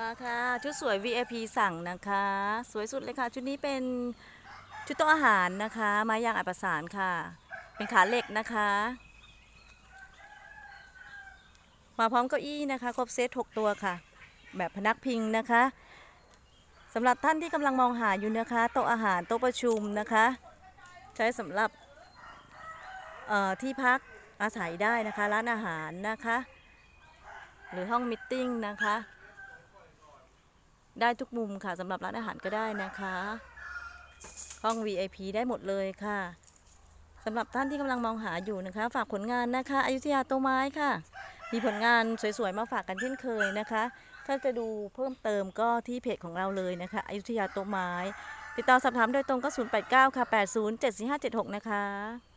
มาค่ะ ชุดสวย VIP สั่งนะคะ สวยสุดเลยค่ะ ชุดนี้เป็นชุดโต๊ะอาหารนะคะไม้ยางอัดประสานค่ะ เป็นขาเหล็กนะคะ มาพร้อมเก้าอี้นะคะ ครบเซต6ตัวค่ะ แบบพนักพิงนะคะสำหรับท่านที่กำลังมองหาอยู่นะคะโต๊ะอาหารโต๊ะประชุมนะคะ ใช้สำหรับที่พักอาศัยได้นะคะ ร้านอาหารนะคะ หรือห้องมิทติ้งนะคะ ได้ทุกมุมค่ะสำหรับร้านอาหารก็ได้นะคะ ห้อง VIP ได้หมดเลยค่ะสำหรับท่านที่กำลังมองหาอยู่นะคะ ฝากผลงานนะคะอยุธยาโตไม้ค่ะ มีผลงานสวยๆมาฝากกันเช่นเคยนะคะ ถ้าจะดูเพิ่มเติมก็ที่เพจของเราเลยนะคะอยุธยาโตไม้ ติดต่อสอบถามโดยตรงก็ 089 ค่ะ 80 74576 นะคะ